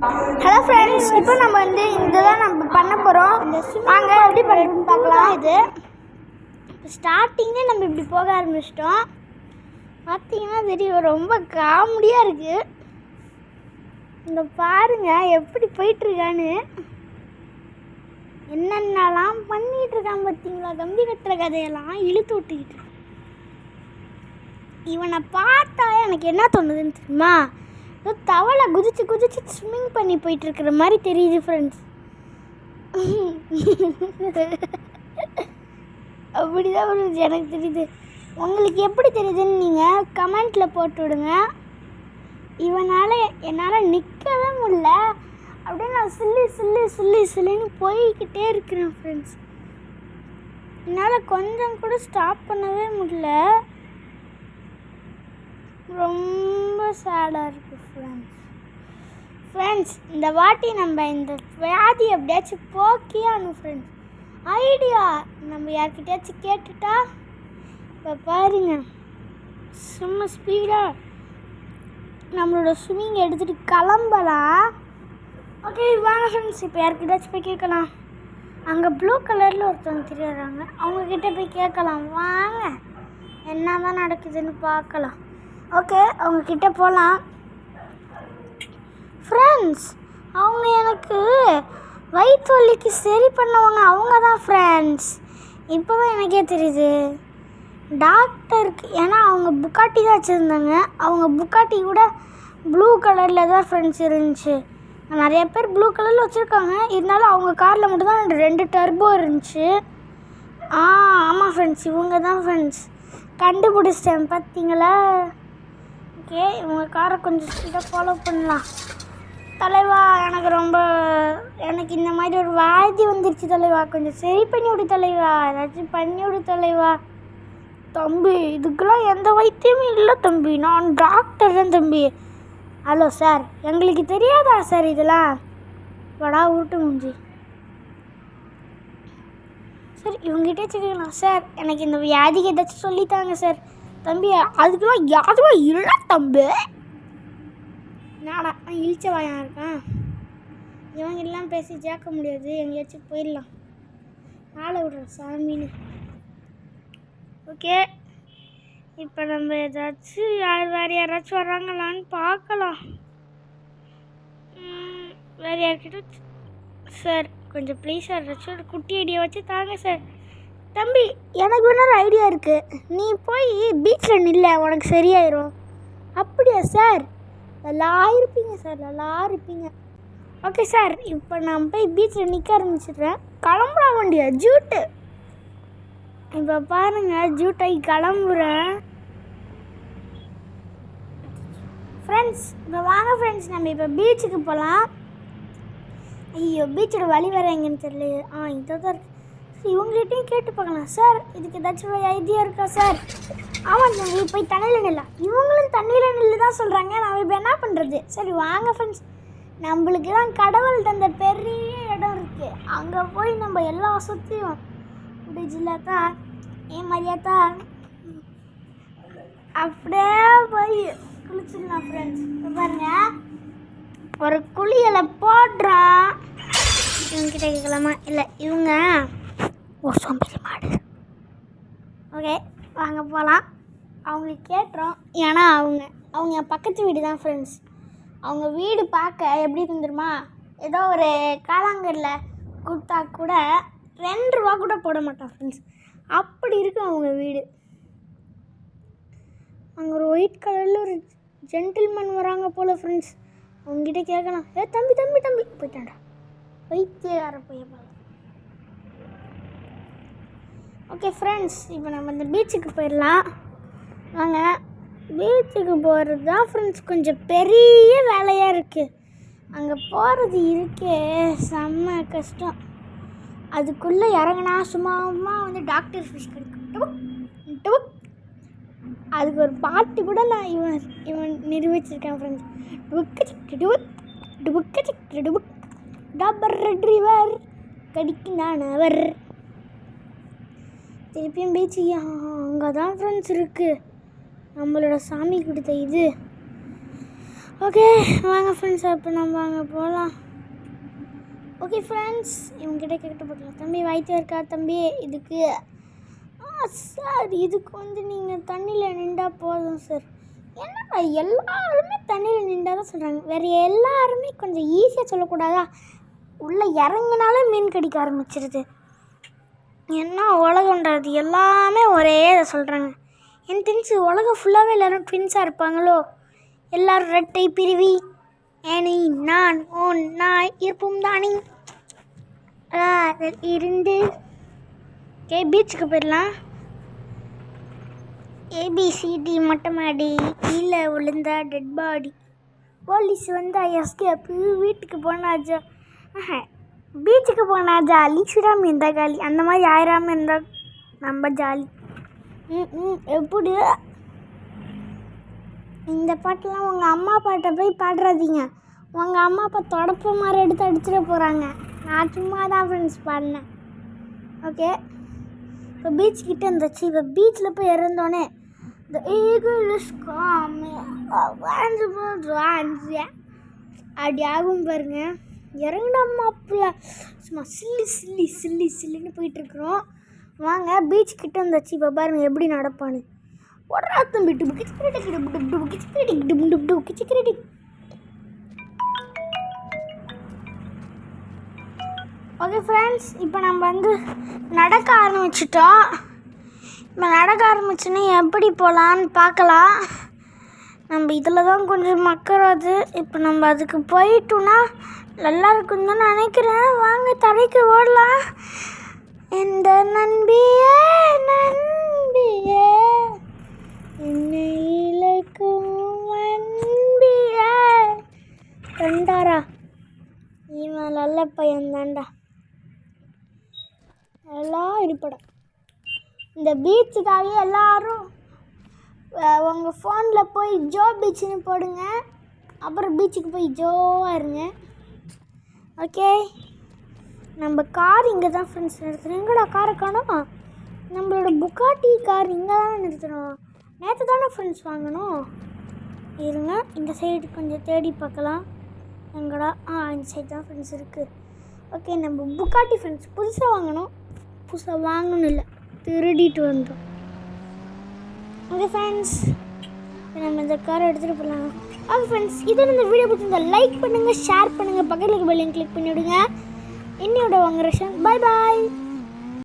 Hello friends இப்போ நம்ம வந்து இதுதான் நம்ம பண்ண போகிறோம் வாங்க எப்படி பண்ணுறோம்னு பார்க்கலாம். இது ஸ்டார்டிங்கே நம்ம இப்படி போக ஆரம்பிச்சிட்டோம். பார்த்தீங்கன்னா தெரியும் ரொம்ப காமெடியாக இருக்குது இந்த பாருங்கள் எப்படி போயிட்டுருக்கான்னு. என்னென்னலாம் பண்ணிகிட்டு இருக்கான் பார்த்தீங்களா? கம்பி கட்டுற கதையெல்லாம் இழுத்து விட்டுக்கிட்டு இவனை பார்த்தா எனக்கு என்ன தோணுதுன்னு தெரியுமா? தவளை குதிச்சு குதிச்சு ஸ்விம்மிங் பண்ணி போயிட்டு இருக்கிற மாதிரி தெரியுது ஃப்ரெண்ட்ஸ் அப்படிதான் ஒரு எனக்கு தெரியுது. உங்களுக்கு எப்படி தெரியுதுன்னு நீங்கள் கமெண்ட்டில் போட்டு விடுங்க. இவனால் என்னால் நிற்கவே முடியல. அப்படியே நான் சில்லி சில்லி சில்லி சில்லின்னு போய்கிட்டே இருக்கிறேன் ஃப்ரெண்ட்ஸ் என்னால் கொஞ்சம் கூட ஸ்டாப் பண்ணவே முடியல. ரொம்ப சேடாக இருக்குது ஃப்ரெண்ட்ஸ் ஃப்ரெண்ட்ஸ் இந்த வாட்டி நம்ம இந்த வியாதி எப்படியாச்சும் போக்கியானு ஃப்ரெண்ட்ஸ் ஐடியா நம்ம யார்கிட்டயாச்சும் கேட்டுட்டா இப்போ பாருங்க. சும்மா ஸ்பீடாக நம்மளோட ஸ்விம்மிங் எடுத்துகிட்டு கிளம்பலாம். ஓகே வாங்க ஃப்ரெண்ட்ஸ் இப்போ யார்கிட்டயாச்சும் போய் கேட்கலாம். அங்கே ப்ளூ கலரில் ஒருத்தவங்க தெரியுறாங்க. அவங்கக்கிட்ட போய் கேட்கலாம். வாங்க என்ன தான் நடக்குதுன்னு பார்க்கலாம். ஓகே அவங்கக்கிட்ட போகலாம் ஃப்ரெண்ட்ஸ் அவங்க எனக்கு வயிற்று வலிக்கு சரி பண்ணவங்க அவங்க தான் ஃப்ரெண்ட்ஸ் இப்போ தான் எனக்கே தெரியுது. டாக்டருக்கு ஏன்னா அவங்க புக்காட்டி தான் வச்சுருந்தாங்க. அவங்க புக்காட்டி கூட ப்ளூ கலரில் தான் ஃப்ரெண்ட்ஸ் இருந்துச்சு. நிறைய பேர் ப்ளூ கலரில் வச்சுருக்காங்க. இருந்தாலும் அவங்க காரில் மட்டும்தான் ரெண்டு டர்போ இருந்துச்சு. ஆ ஆமாம் ஃப்ரெண்ட்ஸ் இவங்க தான் ஃப்ரெண்ட்ஸ் கண்டுபிடிச்சிட்டேன் பார்த்தீங்களா ஓகே இவங்க காரை கொஞ்சம் ஸ்பீடாக ஃபாலோ பண்ணலாம். தலைவா எனக்கு ரொம்ப எனக்கு இந்த மாதிரி ஒரு வாதி வந்துருச்சு தலைவா. கொஞ்சம் சரி பண்ணி விடு தலைவா ஏதாச்சும் பண்ணி விடு தலைவா. தம்பி இதுக்கெல்லாம் எந்த வைத்தியமும் இல்லை தம்பி. நான் டாக்டர் தான் தம்பி. ஹலோ சார் எங்களுக்கு தெரியாதா சார் இதெல்லாம்? வடா உருட்டு மூஞ்சி. சார் இவங்ககிட்ட வச்சுக்கலாம் சார் எனக்கு இந்த வியாதிக்கு ஏதாச்சும் சொல்லித்தாங்க சார் தம்பி அதுக்கெல்லாம் யாரும் இல்லை தம்பி? நாடா நான் இழிச்ச வாயாக இருக்கேன். இவங்கெல்லாம் பேசி ஜேக்க முடியாது. எங்கேயாச்சும் போயிடலாம். ஆளை விடுறேன் சாமின்னு. ஓகே. இப்போ நம்ம ஏதாச்சும் யார் வேறு யாராச்சும் வர்றாங்களான்னு பார்க்கலாம். வேறு யார்கிட்ட? சார் கொஞ்சம் ப்ளீஸ் சார் ஏதாச்சும் ஒரு குட்டி ஐடியா வச்சு தாங்க சார். தம்பி எனக்கு இன்னொரு ஐடியா இருக்குது நீ போய் பீச்சில் நில்ல உனக்கு சரியாயிரும். அப்படியா சார் நல்லா இருப்பீங்க சார் நல்லா இருப்பீங்க. ஓகே சார் இப்போ நான் போய் பீச்சில் நிற்க ஆரம்பிச்சிடுறேன். கிளம்புறா வண்டியா? ஜூட்டு இப்போ பாருங்கள் ஜூட்டாகி கிளம்புறேன். ஃப்ரெண்ட்ஸ் இப்போ வாங்க ஃப்ரெண்ட்ஸ் நம்ம இப்போ பீச்சுக்கு போகலாம் ஐயோ பீச்சோட வழி வர எங்கன்னு தெரியல ஆ இதை தான் இருக்குது இவங்ககிட்டயும் கேட்டு பார்க்கலாம். சார் இதுக்கு ஏதாச்சும் ஐடியா இருக்கா சார்? ஆமாம் தம்பி போய் தண்ணியில் நில்ல. இவங்களும் தண்ணியில் நில்லு தான் சொல்கிறாங்க நான் இப்போ என்ன பண்ணுறது சரி வாங்க ஃப்ரெண்ட்ஸ் நம்மளுக்கு தான் கடவுள் தந்த பெரிய இடம் இருக்குது அங்கே போய் நம்ம எல்லா சுற்றியும் பிரிட்ஜில் தான் ஏன் மாதிரியா அப்படியே போய் குளிச்சிடலாம் ஃப்ரெண்ட்ஸ் பாருங்க. ஒரு குளியலை போடுறான். இவங்க கிட்ட கேட்கலாமா? இல்லை இவங்க ஒரு சோம்பேறி மாடு. ஓகே வாங்க போகலாம் அவங்களுக்கு கேட்டுறோம் ஏன்னா அவங்க அவங்க என் பக்கத்து வீடு தான் ஃப்ரெண்ட்ஸ் அவங்க வீடு பார்க்க எப்படி இருந்துருமா ஏதோ ஒரு காலாங்கரில் கொடுத்தா கூட ரெண்டு ரூபா கூட போட மாட்டான் ஃப்ரெண்ட்ஸ் அப்படி இருக்கும் அவங்க வீடு. அங்கே ஒரு ஒயிட் கலரில் ஒரு ஜென்டில்மேன் வராங்க போல் ஃப்ரெண்ட்ஸ் அவங்ககிட்ட கேட்கலாம். ஏ தம்பி தம்பி தம்பி. போயிட்டான்டா. வைத்தியக்கார போய் ஓகே ஃப்ரெண்ட்ஸ் இப்போ நம்ம இந்த பீச்சுக்கு போயிடலாம். வாங்க. பீச்சுக்கு போகிறது தான் ஃப்ரெண்ட்ஸ் கொஞ்சம் பெரிய வேலையாக இருக்குது அங்கே போகிறது இருக்கே செம்ம கஷ்டம். அதுக்குள்ளே இறங்கினா சும்மா வந்து டாக்டர் ஃபிஷ் கிடைக்கும் அதுக்கு ஒரு பாட்டு கூட நான் இவன் இவன் நிரூபிச்சிருக்கேன் ஃப்ரெண்ட்ஸ் டுபுக்கு சிக்கு டுபுக் டுபுக்கு சிக்கு டுபுக் டபர் ரிவர் கடிக்கு நான் அவர். திருப்பியும் பீச்சு அங்கே தான் ஃப்ரெண்ட்ஸ் இருக்குது நம்மளோட சாமி கொடுத்த இது. ஓகே வாங்க ஃப்ரெண்ட்ஸ் அப்போ நம்ம அங்கே போகலாம் ஓகே ஃப்ரெண்ட்ஸ் இவங்ககிட்ட கேட்டு போட்டலாம் தம்பி வாய்த்து இருக்கா? தம்பி இதுக்கு. ஆ சார் இதுக்கு வந்து நீங்கள் தண்ணியில் நின்றா போதும் சார் என்னடா எல்லாருமே தண்ணியில் நின்றா தான் சொல்கிறாங்க வேறு எல்லாருமே கொஞ்சம் ஈஸியாக சொல்லக்கூடாதா? உள்ளே இறங்கினாலே மீன் கடிக்க ஆரம்பிச்சிருது. என்ன உலகன்றது எல்லாமே ஒரே இதை சொல்கிறாங்க என் தெரிஞ்சு உலகம் ஃபுல்லாகவே எல்லோரும் ட்வின்ஸாக இருப்பாங்களோ? எல்லாரும் ரெட்டை பிரிவி. ஏனி நான் ஓன் நான் இருப்போம் தானே. ஆ, இருந்து. கே பீச்சுக்கு போயிடலாம். ஏபிசிடி மொட்டை மாடி கீழே விழுந்தா டெட் பாடி போலீஸ் வந்தா எஸ்கேப்பு வீட்டுக்கு போனால் ஜா ஆஹா, பீச்சுக்கு போனால் ஜாலி சுடாமல் இருந்தால் காலி அந்த மாதிரி ஆயிராமல் இருந்தால் நம்ம ஜாலி. ம் ம் எப்படி? இந்த பாட்டெல்லாம் உங்கள் அம்மா பாட்டை போய் பாடுறாதீங்க. உங்கள் அம்மா அப்பா தொடப்ப மாதிரி எடுத்து அடிச்சிட போகிறாங்க நான் சும்மா தான் ஃப்ரெண்ட்ஸ் பாடினேன். ஓகே இப்போ பீச் கிட்டே இருந்துச்சு. இப்போ பீச்சில் போய் இறந்தோடனே இந்த eagle is coming. அப்படி ஆகும் பாருங்கள் இறங்கின மாப்பிள்ள. சும்மா சில்லி சில்லி சில்லி சில்லின்னு போயிட்டுருக்குறோம். வாங்க பீச் கிட்ட வந்தாச்சு. இப்போ பாருங்க எப்படி நடப்பான்னு. ஒடரா தம்பி டுபு கிச்சிக்கிரடி டுபு டுபு டுபு கிச்சிக்கிரடி டுபு டுபு டுபு ஓகே ஃப்ரெண்ட்ஸ் இப்போ நம்ம வந்து நடக்க ஆரம்பிச்சிட்டோம். இப்போ நடக்க ஆரம்பிச்சுன்னா எப்படி போகலான்னு பார்க்கலாம். நம்ம இதில் தான் கொஞ்சம் மக்கறது. இப்போ நம்ம அதுக்கு போயிட்டோம்னா நல்லா இருக்குன்னு தான் நினைக்கிறேன். வாங்க தலைக்கு ஓடலாம். இந்த நண்பியே நண்பியே என்னை இழைக்கும் நண்பியே கண்டாரா இவன் நல்ல பையன் தான்டா எல்லாம் இருப்படம் இந்த பீச்சுக்காக எல்லாரும் உங்கள் ஃபோனில் போய் ஜோ பீச்சுன்னு போடுங்க. அப்புறம் பீச்சுக்கு போய் ஜோவாக இருங்க. ஓகே. நம்ம கார் இங்கே தான் ஃப்ரெண்ட்ஸ் நிறுத்தணும் எங்கடா காரை காணும்? நம்மளோட புக்காட்டி கார் இங்கே தானே நிறுத்தணும் நேற்று தானே ஃப்ரெண்ட்ஸ் வாங்கணும் இருங்க இந்த சைடு கொஞ்சம் தேடி பார்க்கலாம். எங்கடா? ஆ இந்த சைடு தான் ஃப்ரெண்ட்ஸ் இருக்குது ஓகே நம்ம புக்காட்டி ஃப்ரெண்ட்ஸ் புதுசாக வாங்கணும் புதுசாக வாங்கணும் இல்லை திருடிட்டு வந்தோம். ஓகே ஃப்ரெண்ட்ஸ் நம்ம இந்த காரை எடுத்துகிட்டு போகலாம் ஓகே ஃப்ரெண்ட்ஸ் இதை இந்த வீடியோ பிடிச்சிருந்தா லைக் பண்ணுங்கள் ஷேர் பண்ணுங்கள் பக்கத்தில் இருக்க பெல்லையும் கிளிக் பண்ணிவிடுங்க. என்னையோட வாங்குற பாய் பாய்